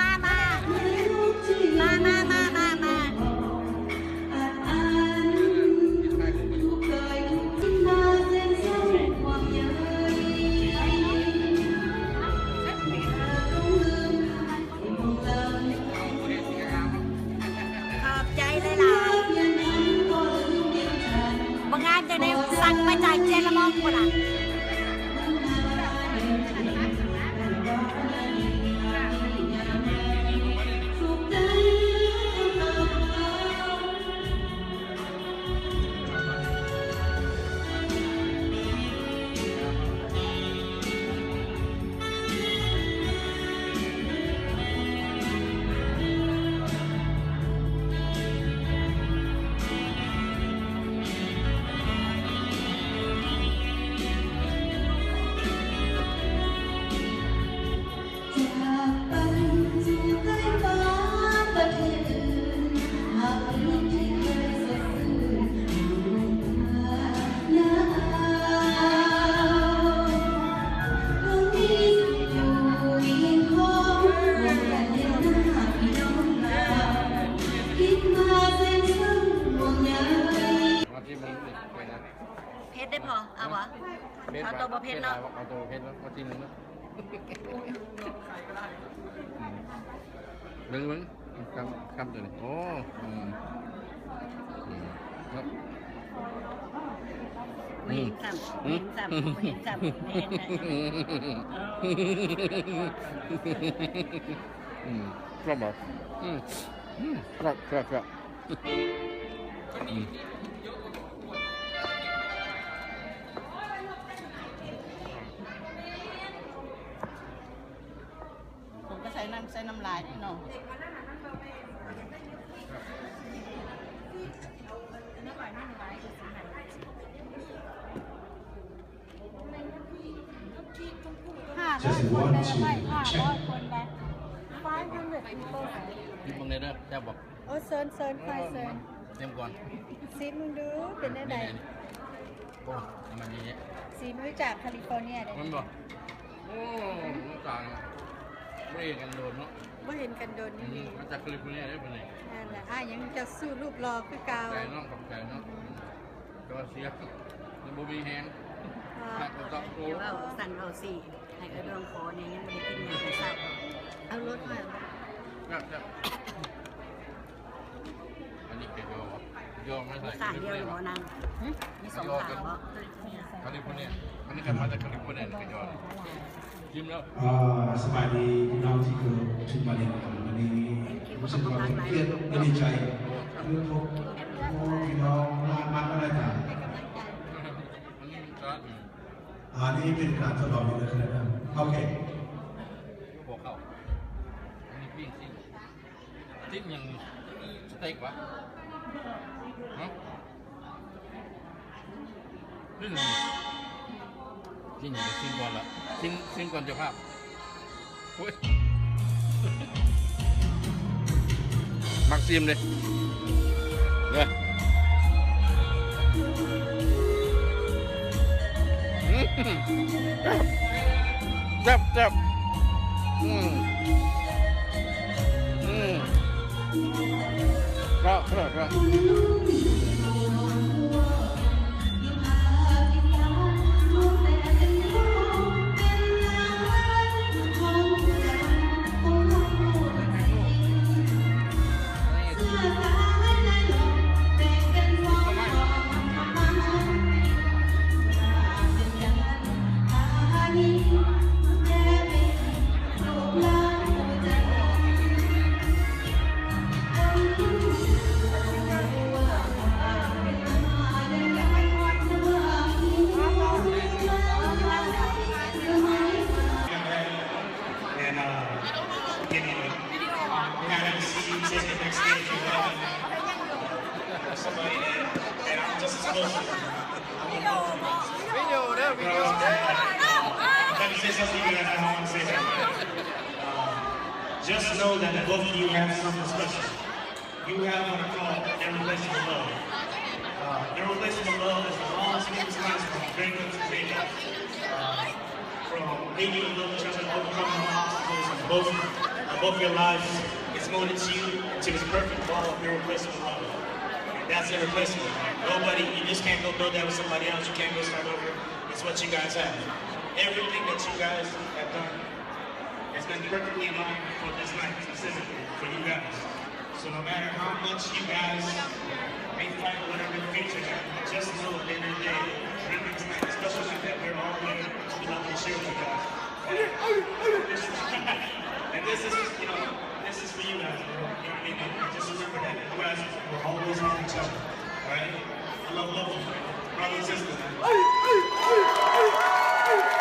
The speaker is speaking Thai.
มามามามามามามาขอบใจเลยลานบางงานจะได้สั่งมาจากเจรมองกูล่ะ บ่เพชรเนาะเอาตัวเพชรแล้วมาที่มึงนะมึงมึงคำคำตัวนี้โอ้อืมอืมครับไม่เห็นซ้ำไม่เห็นซ้ำไม่เห็นซ้ำไม่เห็นนะอืมครับบอกอืมอืมครับครับครับอืม ส่น้ำใส่น้ำลายพี่น้องห้าร้อยคนได้ไหมห้าร้อยคนได้ five hundred people หยิบมึงเลยเด้อแจ้บอกโอ้เซิร์นเซิร์นไฟเซิร์นเต็มก่อนซีมึงดูเป็นได้ไดโอ้ยมันนี้ซีมึงจากแคลิฟอร์เนียเด้มันบอกโอ้มันต่างไม่เห็นกันโดนเนาะ ว่าเห็นกันโดนอืนี่มมาจากแคลิฟอร์เนียได้ปะเนี่ยนั่นแหละอะยังจะสู้รูปรอคือเกาใจน้องกับใจน้องก็เสียมันบ่มีแฮงหักกับตับโตเดี๋ยวเอาสั่นเอาสี่ให้เออดวงคอเนี่ยยังไม่ได้กินยาแต่เช้าเอารถมาครับครับอันนี้เป็นโยโยไม่ใส่ข้างเดียวอยู่บ่นางมีสองข้างบ่แคลิฟอร์เนียอันนี้กันมาจากแคลิฟอร์เนียเป็นโย ยิ้มแล้วอ่าสบายดีพี่น้องที่คือทุกมาเรียนกันวันนี้รู้สึกว่าเป็นเกียรติและดีใจคือพวกพวกพี่น้องมากมากอะไรต่างอันนี้มันก็อืมอันนี้เป็นการทดลองอยู่นะครับโอเคพวกเขาอันนี้ปิ้งซิ่งซิ่งยังสเต็กวะฮะซิ่ งซิ่งยังซิ่งก่อนละซิงซิงก่อนเจ้าภาพโอ้ยมักซิมเลยเนี่ยอืมแซ่บแซ่บอืมอืมก็ก็ก็ closer. Let me say something you guys. I want to say that. Uh, just know that both of you have something special. You have what I call irreplaceable love. Uh, irreplaceable love is the long sleepless nights from breakup to breakup. Uh, from maybe you love each other, overcoming obstacles in both, uh, both your lives. It's molded to you to this perfect ball of irreplaceable love. That's irreplaceable. Nobody, you just can't go build that with somebody else. You can't go start over. It's what you guys have. Everything that you guys have done has been perfectly in line for this night, specifically for you guys. So no matter how much you guys may fight whatever the future, just know at the end of the day, remember this night, special night that we're all here to love and share with you guys. And this is, you know, this is for you guys. You know what I mean? Just remember that you guys always love each other. right? I love love you, brother and sister. man.